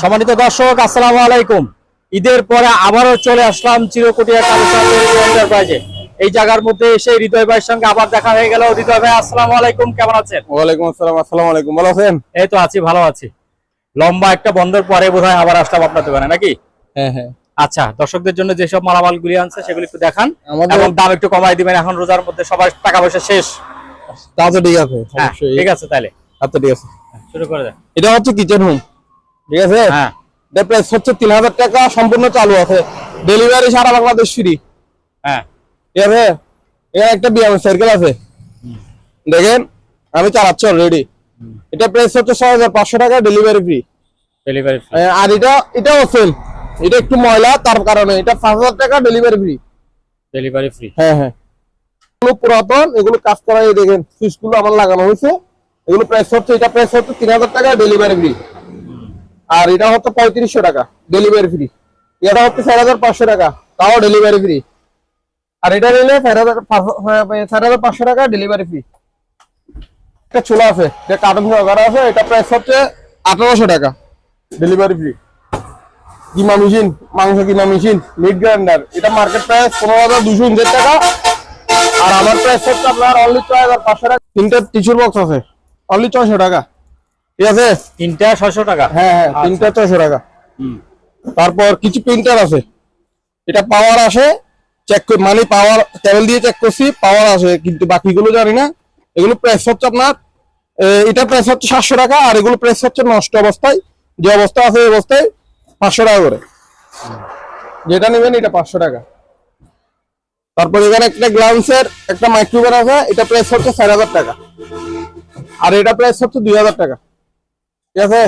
সম্মানিত দর্শক আসসালামু আলাইকুম। ঈদের পরে আবারও চলে আসলাম চিরকুটিয়া এন্টারপ্রাইজে এই জায়গার মধ্যে এসে হৃদয় ভাইয়ের সঙ্গে আবার দেখা হয়ে গেল। হৃদয় ভাই আসসালামু আলাইকুম কেমন আছেন? ওয়ালাইকুম আসসালাম আসসালামু আলাইকুম ভালো আছেন? এই তো আছি ভালো আছি। লম্বা একটা বন্ধের পরে বোধহয় আবার আসলাম আপনার দোকানে নাকি? হ্যাঁ হ্যাঁ। আচ্ছা দর্শকদের জন্য যেসব মালামাল গুলি আনছে সেগুলি একটু দেখান। এবং দাম একটু কমাই দিবেন এখন রোজার মধ্যে সবার টাকা পয়সা শেষ। তা তো ঠিক আছে হ্যাঁ ঠিক আছে তাহলে। আচ্ছা ঠিক আছে। শুরু করে দেন। এটা হচ্ছে কিচেন হোম ঠিক আছে? হ্যাঁ। এটা প্রাইস হচ্ছে তিন হাজার টাকা সম্পূর্ণ চালু আছে। ডেলিভারি সারা বাংলাদেশ ফ্রি হ্যাঁ। ঠিক আছে? এখানে একটা বিয়াম সাইকেল আছে। দেখেন আমি চালাচ্ছি অলরেডি এটা প্রাইস হচ্ছে ছয় হাজার পাঁচশো টাকা ডেলিভারি ফ্রি ডেলিভারি আর এটা এটাও সেল এটা একটু ময়লা তার কারণে এটা পাঁচ হাজার টাকা ডেলিভারি ফ্রি ডেলিভারি ফ্রি হ্যাঁ হ্যাঁ। এগুলো পুরাতন এগুলো কাজ দেখেন। সুইচগুলো আমার লাগানো হয়েছে। এগুলো প্রাইস হচ্ছে এটা প্রাইস হচ্ছে তিন হাজার টাকা ডেলিভারি ফ্রি আর এটা হচ্ছে পঁয়ত্রিশশো টাকা ডেলিভারি ফ্রি এটা হচ্ছে চার হাজার পাঁচশো টাকা তাও ডেলিভারি ফ্রি আর এটা নিলে চার হাজার হ্যাঁ, হাজার পাঁচশো টাকা ডেলিভারি ফ্রি একটা চুলা আছে যে কার্টুন সহকারে আছে এটা প্রাইস হচ্ছে আঠারোশো টাকা ডেলিভারি ফ্রি কিমা মেশিন মাংস কিমা মেশিন মিট গ্রাইন্ডার এটা মার্কেট প্রাইস পনেরো হাজার দুশো উনষাট টাকা। আর আমার প্রাইস হচ্ছে আপনার অনলি ছয় হাজার পাঁচশো টাকা। তিনটা টিচুর বক্স আছে অনলি ছয়শো টাকা। ঠিক আছে? তিনটা ছয়শো টাকা। হ্যাঁ হ্যাঁ তিনটা ছয়শো টাকা। তারপর কিছু প্রিন্টার আছে। এটা পাওয়ার আসে চেক মানে পাওয়ার কেবল দিয়ে চেক করছি পাওয়ার আসে কিন্তু বাকিগুলো জানি না। এগুলো প্রাইস হচ্ছে আপনার এটা প্রাইস হচ্ছে সাতশো টাকা আর এগুলো প্রাইস হচ্ছে নষ্ট অবস্থায়। যে অবস্থা আছে এই অবস্থায় পাঁচশো টাকা করে। যেটা নেবেন এটা পাঁচশো টাকা। তারপর এখানে একটা গ্লান্সের একটা মাইক্রোওয়েভ আছে এটা প্রাইস হচ্ছে চার হাজার টাকা। আর এটা প্রাইস হচ্ছে দুই হাজার টাকা। ঠিক আছে?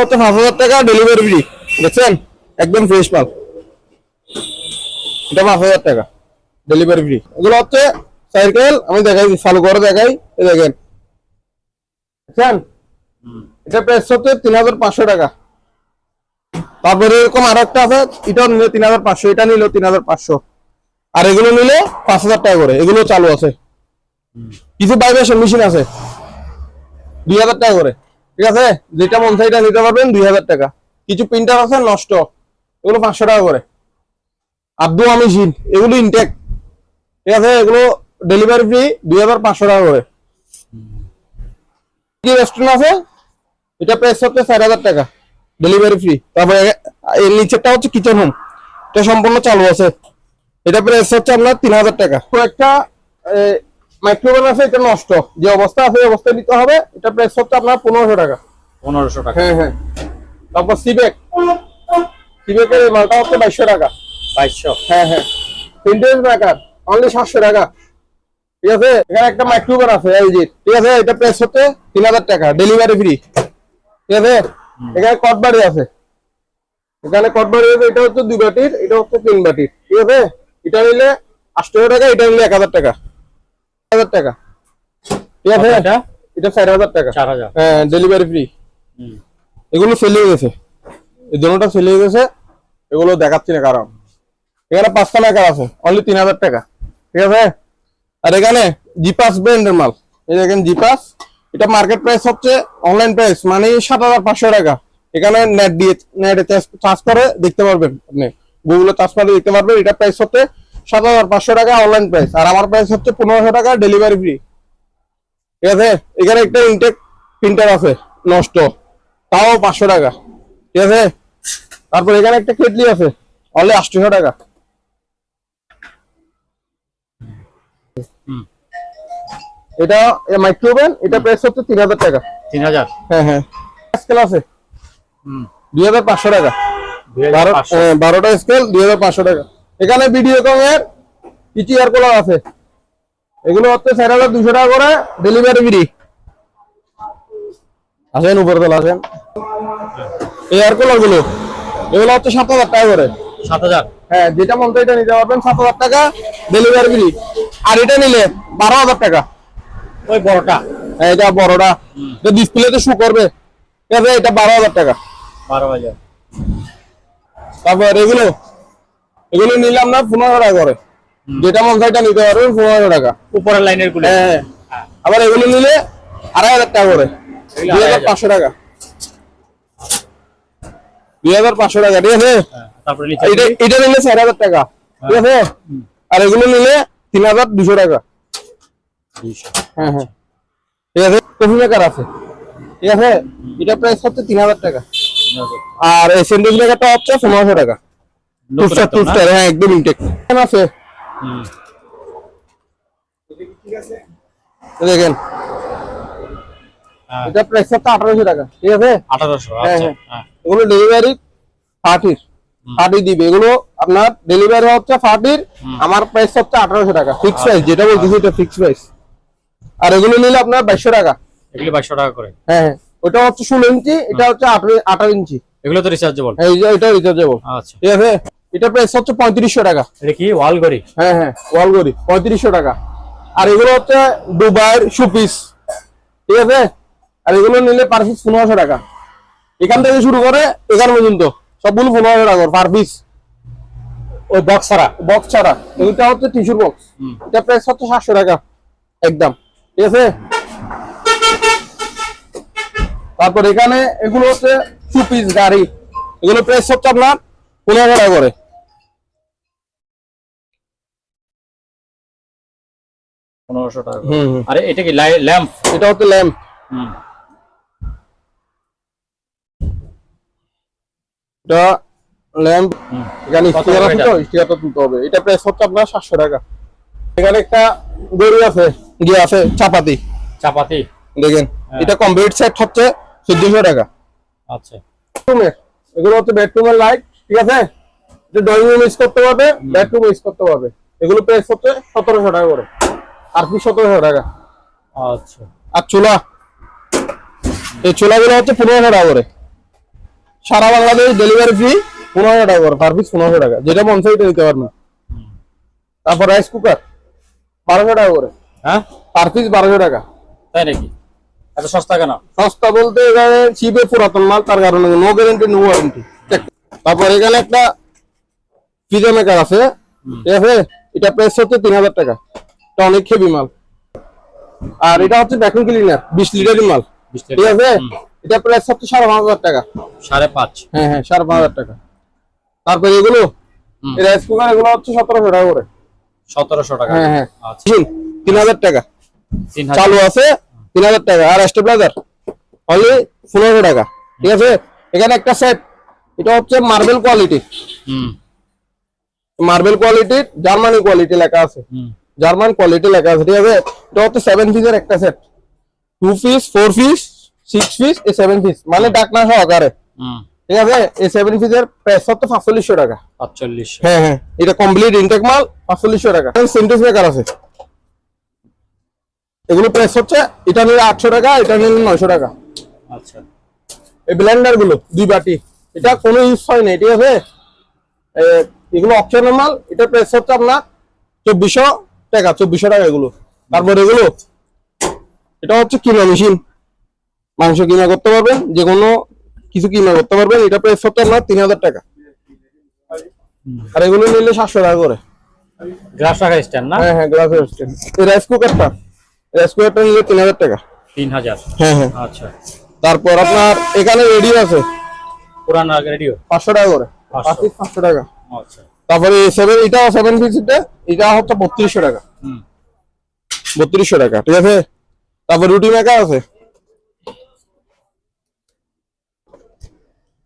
হচ্ছে পাঁচ হাজার টাকা ডেলিভারি ফ্রি দেখছেন একদম ফ্রেশ এটা পাঁচ হাজার টাকা ডেলিভারি ফ্রি এগুলো হচ্ছে দেখছেন এটা তিন হাজার পাঁচশো টাকা। তারপরে এরকম আরও একটা আছে নিলে তিন হাজার পাঁচশো, এটা নিলেও তিন হাজার পাঁচশো। আর এগুলো নিলে পাঁচ হাজার টাকা করে, এগুলো চালু আছে। কিছু ভাইব্রেশন মেশিন আছে। দুই হাজার টাকা করে। ঠিক আছে? যেটা মন চাই এটা নিতে পারবেন, দুই হাজার টাকা। কিছু প্রিন্টার আছে, নষ্ট। এগুলো পাঁচশো টাকা করে। আর দোয়া মেশিন এগুলো ইনটেক ঠিক আছে? এগুলো ডেলিভারি ফ্রি দুই হাজার পাঁচশো টাকা করে। কি রেস্টুরেন্ট আছে? এটা প্রাইস হচ্ছে চার হাজার টাকা ডেলিভারি ফ্রি তারপরে এর নিচেরটা হচ্ছে কিচেন হোম এটা সম্পূর্ণ চালু আছে। এটা প্রাইস হচ্ছে আপনার তিন হাজার টাকা। একটা মাইক্রোওয়েভ আছে এটা নষ্ট। যে অবস্থা আছে এই অবস্থায় নিতে হবে। এটা প্রাইস হচ্ছে আপনার পনেরোশো টাকা। পনেরোশো টাকা। হ্যাঁ হ্যাঁ। তারপর সিবেক সিবেকের মালটা হচ্ছে বাইশশো টাকা। বাইশশো। হ্যাঁ হ্যাঁ। প্রিন্টেজ মেকার অনলি সাতশো টাকা। ঠিক আছে? এখানে একটা মাইক্রোওয়েভ আছে এলজি ঠিক আছে? এটা প্রাইস হচ্ছে তিন হাজার টাকা। ডেলিভারি ফ্রি ঠিক আছে? এখানে কটবাড়ি আছে। এখানে কটবাড়ি আছে এটা হচ্ছে দুই বাটির এটা হচ্ছে তিন বাটির। ঠিক আছে? এটা নিলে আটশো টাকা এটা নিলে এক হাজার টাকা। হাজার টাকা। ঠিক আছে এটা? চার হাজার টাকা। হ্যাঁ ডেলিভারি ফ্রি এগুলো হয়ে গেছে। এই সেল হয়ে গেছে এগুলো দেখাচ্ছি না কারণ। এখানে পাঁচটা মেকার আছে অনলি তিন হাজার টাকা। ঠিক আছে? আর এখানে জিপাস ব্র্যান্ডের মাল। এই দেখেন জিপাস এটা মার্কেট প্রাইস হচ্ছে অনলাইন প্রাইস মানে সাত হাজার পাঁচশো টাকা। এখানে নেট দিয়ে নেটে চার্জ করে দেখতে পারবেন আপনি। গুগলে চার্জ করে দেখতে পারবেন এটা প্রাইস হচ্ছে সাত হাজার পাঁচশো টাকা অনলাইন প্রাইস আর আমার প্রাইস হচ্ছে পনেরোশো টাকা ডেলিভারি ফ্রি ঠিক আছে? এখানে একটা ইনটেক প্রিন্টার আছে নষ্ট। তাও পাঁচশো টাকা। ঠিক আছে? তারপর এখানে একটা কেটলি আছে অনলি আটশোশো টাকা। এটা মাইক্রোওভেন এটা প্রাইস হচ্ছে তিন হাজার টাকা। তিন হাজার? হ্যাঁ হ্যাঁ। স্কেল আছে? হুম। দুই হাজার পাঁচশো টাকা। হ্যাঁ, বারোটা স্কেল দুই হাজার পাঁচশো টাকা। এখানে ভিডিও কমের কিছু এয়ার কুলার আছে। এগুলো হচ্ছে চার হাজার দুশো টাকা করে ডেলিভারি ফ্রি আসেন উপরে তোলা আসেন। এয়ার কুলারগুলো এগুলো হচ্ছে সাত হাজার টাকা করে। সাত হাজার? হ্যাঁ যেটা মন এটা নিতে পারবেন সাত হাজার টাকা ডেলিভারি ফ্রি আর এটা নিলে বারো হাজার টাকা। ওই বড়টা? হ্যাঁ, এটা বড়টা। ডিসপ্লেতে শু করবে। এটা বারো হাজার টাকা। বারো হাজার। তারপর এগুলো এগুলো নিলাম না পনেরো টাকা করে। যেটা মন চাই এটা নিতে পারবেন পনেরো টাকা। উপরের লাইনেরগুলো? হ্যাঁ আবার এগুলো নিলে আড়াই হাজার টাকা করে। দুই হাজার পাঁচশো টাকা। দুই হাজার পাঁচশো টাকা ঠিক আছে? হ্যাঁ, এটা নিলে চার হাজার টাকা ঠিক আছে? আর এগুলো নিলে তিন হাজার দুশো টাকা। হ্যাঁ হ্যাঁ। ঠিক আছে? কফি মেকার আছে। ঠিক আছে? এটা প্রাইস হচ্ছে তিন হাজার টাকা। আর এই স্যান্ডউইচ মেকারটা হচ্ছে পনেরোশো টাকা। টুস্টার টুস্টার হ্যাঁ একদম ইনটেক আছে। দেখেন। হ্যাঁ, এটা প্রাইস হচ্ছে আঠারোশো টাকা। ঠিক আছে? আঠারোশো হ্যাঁ, আচ্ছা হ্যাঁ। হ্যাঁ। এগুলো ডেলিভারি ফার্টির ফার্টি দিবে। এগুলো আপনার ডেলিভারি হচ্ছে ফার্টির আমার প্রাইস হচ্ছে আঠারোশো টাকা। ফিক্স প্রাইস যেটা বলতেছি এটা ফিক্স প্রাইস আর এগুলো নিলে আপনার বাইশশো টাকা। এগুলি বাইশশো টাকা করে। হ্যাঁ হ্যাঁ। ওটা হচ্ছে ষোলো ইঞ্চি এটা হচ্ছে আঠারো ইঞ্চি। এগুলো তো রিচার্জেবল এটা রিচার্জেবল আচ্ছা। ঠিক আছে? এটা প্রাইস হচ্ছে পঁয়ত্রিশশো টাকা। এটা কি ওয়াল ঘড়ি হ্যাঁ হ্যাঁ ওয়াল গড়ি পঁয়ত্রিশশো টাকা। আর এগুলো হচ্ছে দুবাইয়ের সুপিস ঠিক আছে? আর এগুলো নিলে পার পিস পনেরোশো টাকা। এখান থেকে শুরু করে এখান পর্যন্ত। সবগুলো পনেরোশো টাকা পার পিস ওই বক্স ছাড়া? বক্স ছাড়া। এগুলোটা হচ্ছে টিস্যুর বক্স। এটা প্রাইস হচ্ছে সাতশো টাকা একদম। ঠিক আছে? তারপর এখানে এগুলো হচ্ছে সুপিস গাড়ি। এগুলো প্রাইস হচ্ছে আপনার পনেরো টাকা করে। পনেরোশো টাকা করে। হুম হুম। আরে এটা কি ল্যাম্প? এটা হচ্ছে ল্যাম্প। এটা ল্যাম্প। এখানে স্টিকার আছে তো? স্টিকারটা তুলতে হবে। এটা প্রাইস হচ্ছে আপনার সাতশো টাকা। এখানে একটা গরু আছে গিয়ে আছে চাপাতি। চাপাতি? দেখেন হ্যাঁ। এটা কমপ্লিট সেট হচ্ছে চোদ্দশো টাকা। আচ্ছা। এগুলো হচ্ছে বেডরুমের লাইট ঠিক আছে? এটা ড্রয়িং রুম ইউজ করতে পারবে বেডরুম ইউজ করতে পারবে এগুলো প্রাইস হচ্ছে সতেরোশো টাকা করে। আর কি সতেরোশো টাকা? আচ্ছা। আর চুলা? এই চুলাগুলো হচ্ছে পনেরোশো টাকা করে। সারা বাংলাদেশ ডেলিভারি ফ্রি পনেরোশো টাকা করে পার পিস পনেরোশো টাকা। যেটা মন চাই দিতে পারবেন। তারপর রাইস কুকার বারোশো টাকা করে। হ্যাঁ? পার পিস বারোশো টাকা। তাই নাকি? এত সস্তা কেন? সস্তা বলতে এখানে চিপে পুরাতন মাল তার কারণে নো গ্যারেন্টি নো ওয়ারেন্টি তারপর এখানে একটা পিজা মেকার আছে। ঠিক আছে? এটা প্রাইস হচ্ছে তিন হাজার টাকা। অনেক হেভি মাল। আর এটা হচ্ছে ভ্যাকুম ক্লিনার বিশ লিটারের মাল। ঠিক আছে? এটা প্রাইস হচ্ছে সাড়ে পাঁচ হাজার টাকা। সাড়ে পাঁচ। হ্যাঁ হ্যাঁ সাড়ে পাঁচ হাজার টাকা। তারপর এগুলো? এই রাইস কুকার এগুলো হচ্ছে সতেরোশো টাকা করে। সতেরোশো টাকা হ্যাঁ হ্যাঁ। আচ্ছা। হুম, তিন হাজার টাকা। চালু আছে তিন হাজার টাকা। আর স্টেবিলাইজার অনলি টাকা। ঠিক আছে? এখানে একটা সেট এটা হচ্ছে মার্বেল কোয়ালিটি হুম। মার্বেল কোয়ালিটির জার্মানি কোয়ালিটি লেখা আছে। হুম। জার্মান কোয়ালিটি লেখা আছে ঠিক আছে? এটা হচ্ছে সেভেন পিসের একটা set two piece four piece six piece এই সেভেন পিস মানে ডাকনা সহকারে। হুম। ঠিক আছে? এই সেভেন পিসের প্রাইস হচ্ছে পাঁচচল্লিশশো টাকা। পাঁচচল্লিশশো। হ্যাঁ হ্যাঁ। এটা কমপ্লিট ইনটেক মাল পাঁচচল্লিশশো টাকা। সেন্টেন্স মেকার আছে। এগুলো প্রাইস হচ্ছে এটা নিলে আটশো টাকা এটা নিলে নয়শো টাকা। আচ্ছা। এই ব্লেন্ডারগুলো দুই বাটি। এটা কোনো ইউজ হয় না ঠিক আছে? এগুলো অপশনাল মাল এটা প্রাইস হচ্ছে আপনার চব্বিশশো টাকা চব্বিশশো টাকা এগুলো। তারপর এগুলো এটা হচ্ছে কিনা মেশিন। মাংস কিনা করতে পারবেন যে কোনো কিছু কিনা করতে পারবেন এটা প্রাইস হচ্ছে আপনার তিন হাজার টাকা। আর এগুলো নিলে সাতশো টাকা করে। গ্লাস স্ট্যান্ড না? হ্যাঁ হ্যাঁ গ্লাস এই রাইস কুকারটা রাইস কুকারটা নিলে তিন হাজার টাকা। তিন হাজার? হ্যাঁ হ্যাঁ। আচ্ছা। তারপর আপনার এখানে রেডিও আছে। পুরান রেডিও পাঁচশো টাকা করে। পাঁচশো টাকা। আচ্ছা। তারপরে সেভেন এটাও সেভেন পিসিটা এটা হচ্ছে বত্রিশশো টাকা। বত্রিশশো টাকা ঠিক আছে? তারপর রুটি মেকার আছে।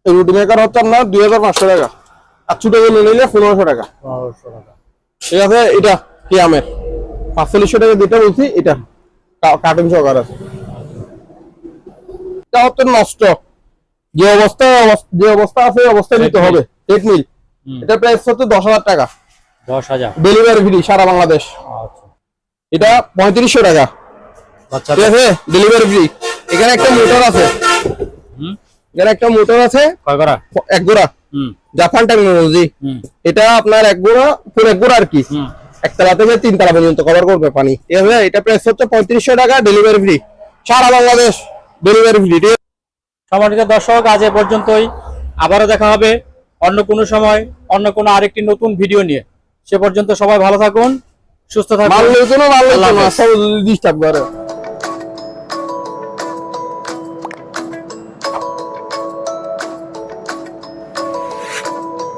রুটি মেকার হচ্ছে আপনার দুই হাজার পাঁচশো টাকা। আর ছোটো গুলো নিলে পনেরোশো টাকা। ঠিক আছে? এটা কি আমের? পাঁচচল্লিশশো টাকা যেটা বলছি এটা কার্টুন সহকার আছে। এটা হচ্ছে নষ্ট। যে অবস্থা যে অবস্থা আছে অবস্থায় নিতে হবে। হুম। এটা প্রাইস হচ্ছে দশ হাজার টাকা। দশ হাজার। ডেলিভারি ফ্রি সারা বাংলাদেশ। আচ্ছা। এটা পঁয়ত্রিশশো টাকা। ঠিক আছে? ডেলিভারি ফ্রি এখানে একটা মোটর আছে। হুম। এখানে একটা মোটর আছে। এক গোড়া হুম। জাপান টেকনোলজি হুম। এটা আপনার এক গোড়া পুরো এক গোড়া আর কি। হুম। একতলা থেকে তিনতলা পর্যন্ত কভার করবে পানি। ঠিক আছে? এটা প্রাইস হচ্ছে পঁয়ত্রিশশো টাকা ডেলিভারি ফ্রি সারা বাংলাদেশ ডেলিভারি ফ্রি আছে? দর্শক আজ এ পর্যন্তই। আবারও দেখা হবে। অন্য কোনো সময় অন্য কোনো আরেকটি নতুন ভিডিও নিয়ে। সে পর্যন্ত সবাই ভালো থাকুন সুস্থ ভালো থাকুন